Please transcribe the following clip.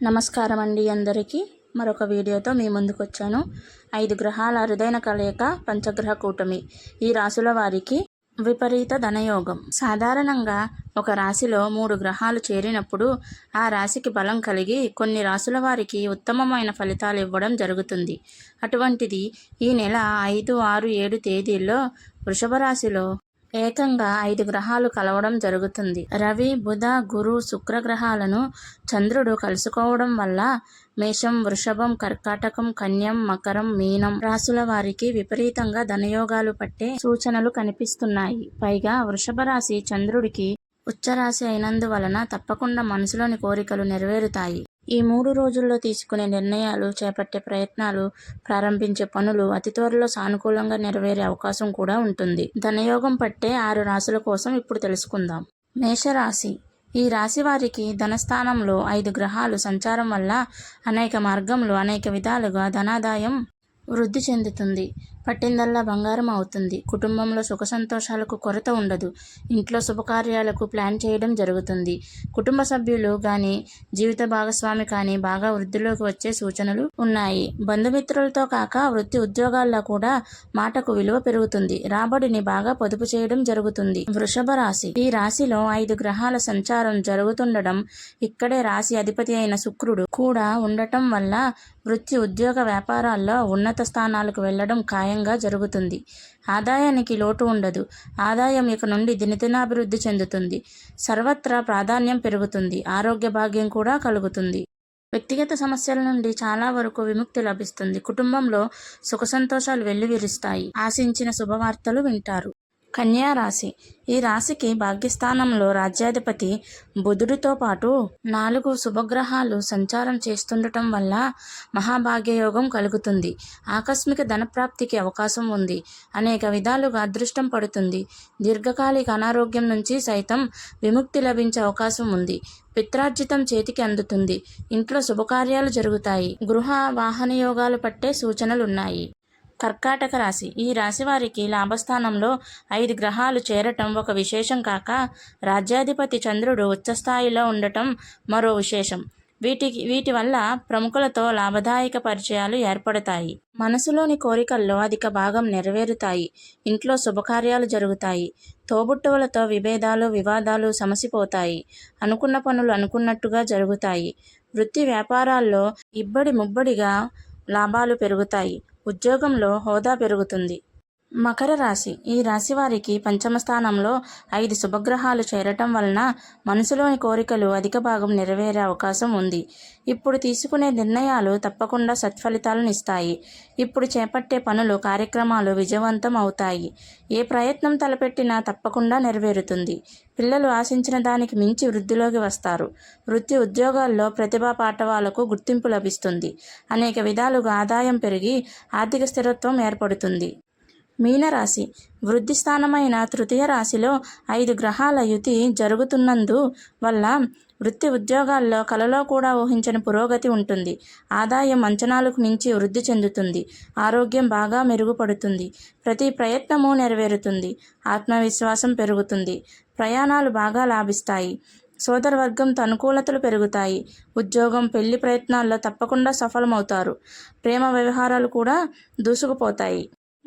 నమస్కారం అండి అందరికీ. మరొక వీడియోతో మీ ముందుకు వచ్చాను ఐదు గ్రహాల అరుదైన కలయిక పంచగ్రహ కూటమి. ఈ రాశుల వారికి విపరీత ధనయోగం. సాధారణంగా ఒక రాశిలో మూడు గ్రహాలు చేరినప్పుడు ఆ రాశికి బలం కలిగి కొన్ని రాశుల వారికి ఉత్తమమైన ఫలితాలు ఇవ్వడం జరుగుతుంది. అటువంటిది ఈ నెల ఐదు ఆరు ఏడు తేదీల్లో వృషభ రాశిలో ఏకంగా ఐదు గ్రహాలు కలవడం జరుగుతుంది. రవి బుధ గురు శుక్ర గ్రహాలను చంద్రుడు కలుసుకోవడం వల్ల మేషం వృషభం కర్కాటకం కన్యం మకరం మీనం రాశుల వారికి విపరీతంగా ధనయోగాలు పట్టే సూచనలు కనిపిస్తున్నాయి. పైగా వృషభ రాశి చంద్రుడికి ఉచ్చరాశి అయినందువలన తప్పకుండా మనసులోని కోరికలు నెరవేరుతాయి. ఈ మూడు రోజుల్లో తీసుకునే నిర్ణయాలు చేపట్టే ప్రయత్నాలు ప్రారంభించే పనులు అతి త్వరలో సానుకూలంగా నెరవేరే అవకాశం కూడా ఉంటుంది. ధనయోగం పట్టే ఆరు రాశుల కోసం ఇప్పుడు తెలుసుకుందాం. మేషరాశి. ఈ రాశి వారికి ధనస్థానంలో ఐదు గ్రహాలు సంచారం వల్ల అనేక మార్గంలో అనేక విధాలుగా ధనాదాయం వృద్ధి చెందుతుంది. పట్టిందల్లా బంగారం అవుతుంది. కుటుంబంలో సుఖ సంతోషాలకు కొరత ఉండదు. ఇంట్లో శుభకార్యాలకు ప్లాన్ చేయడం జరుగుతుంది. కుటుంబ సభ్యులు కానీ జీవిత భాగస్వామి కానీ బాగా వృద్ధిలోకి వచ్చే సూచనలు ఉన్నాయి. బంధుమిత్రులతో కాక వృత్తి ఉద్యోగాల్లో కూడా మాటకు విలువ పెరుగుతుంది. రాబడిని బాగా పొదుపు చేయడం జరుగుతుంది. వృషభ రాశి. ఈ రాశిలో ఐదు గ్రహాల సంచారం జరుగుతుండడం ఇక్కడే రాశి అధిపతి అయిన శుక్రుడు కూడా ఉండటం వల్ల వృత్తి ఉద్యోగ వ్యాపారాల్లో ఉన్నత స్థానాలకు వెళ్ళడం ఖాయంగా జరుగుతుంది. ఆదాయానికి లోటు ఉండదు. ఆదాయం ఇక నుండి దినదినాభివృద్ధి చెందుతుంది. సర్వత్రా ప్రాధాన్యం పెరుగుతుంది. ఆరోగ్య భాగ్యం కూడా కలుగుతుంది. వ్యక్తిగత సమస్యల నుండి చాలా వరకు విముక్తి లభిస్తుంది. కుటుంబంలో సుఖ సంతోషాలు వెల్లివిరుస్తాయి. ఆశించిన శుభవార్తలు వింటారు. కన్యా రాశి ఈ రాశికి భాగ్యస్థానంలో రాజ్యాధిపతి బుధుడితో పాటు నాలుగు శుభగ్రహాలు సంచారం చేస్తుండటం వల్ల మహాభాగ్యయోగం కలుగుతుంది. ఆకస్మిక ధనప్రాప్తికి అవకాశం ఉంది. అనేక విధాలుగా అదృష్టం పడుతుంది. దీర్ఘకాలిక అనారోగ్యం నుంచి సైతం విముక్తి లభించే అవకాశం ఉంది. పిత్రార్జితం చేతికి అందుతుంది. ఇంట్లో శుభకార్యాలు జరుగుతాయి. గృహ వాహన యోగాలు పట్టే సూచనలున్నాయి. కర్కాటక రాశి. ఈ రాశి వారికి లాభస్థానంలో ఐదు గ్రహాలు చేరటం ఒక విశేషం కాక రాజ్యాధిపతి చంద్రుడు ఉచ్చస్థాయిలో ఉండటం మరో విశేషం. వీటికి వీటి వల్ల ప్రముఖులతో లాభదాయక పరిచయాలు ఏర్పడతాయి. మనసులోని కోరికల్లో అధిక భాగం నెరవేరుతాయి. ఇంట్లో శుభకార్యాలు జరుగుతాయి. తోబుట్టువులతో విభేదాలు వివాదాలు సమసిపోతాయి. అనుకున్న పనులు అనుకున్నట్టుగా జరుగుతాయి. వృత్తి వ్యాపారాల్లో ఇబ్బడి ముబ్బడిగా లాభాలు పెరుగుతాయి. ఉద్యోగంలో హోదా పెరుగుతుంది. మకర రాశి. ఈ రాశి వారికి పంచమ స్థానంలో ఐదు శుభగ్రహాలు చేరటం వలన మనసులోని కోరికలు అధిక భాగం నెరవేరే అవకాశం ఉంది. ఇప్పుడు తీసుకునే నిర్ణయాలు తప్పకుండా సత్ఫలితాలను ఇస్తాయి. ఇప్పుడు చేపట్టే పనులు కార్యక్రమాలు విజయవంతం అవుతాయి. ఏ ప్రయత్నం తలపెట్టినా తప్పకుండా నెరవేరుతుంది. పిల్లలు ఆశించిన దానికి మించి వృద్ధిలోకి వస్తారు. వృత్తి ఉద్యోగాల్లో ప్రతిభా పాఠవాలకు గుర్తింపు లభిస్తుంది. అనేక విధాలుగా ఆదాయం పెరిగి ఆర్థిక స్థిరత్వం ఏర్పడుతుంది. మీనరాశి. వృద్ధి స్థానమైన తృతీయ రాశిలో ఐదు గ్రహాల యుతి జరుగుతున్నందు వల్ల వృత్తి ఉద్యోగాల్లో కలలో కూడా ఊహించని పురోగతి ఉంటుంది. ఆదాయం అంచనాలకు మించి వృద్ధి చెందుతుంది. ఆరోగ్యం బాగా మెరుగుపడుతుంది. ప్రతి ప్రయత్నము నెరవేరుతుంది. ఆత్మవిశ్వాసం పెరుగుతుంది. ప్రయాణాలు బాగా లాభిస్తాయి. సోదరవర్గంతో అనుకూలతలు పెరుగుతాయి. ఉద్యోగం పెళ్ళి ప్రయత్నాల్లో తప్పకుండా సఫలమవుతారు. ప్రేమ వ్యవహారాలు కూడా దూసుకుపోతాయి.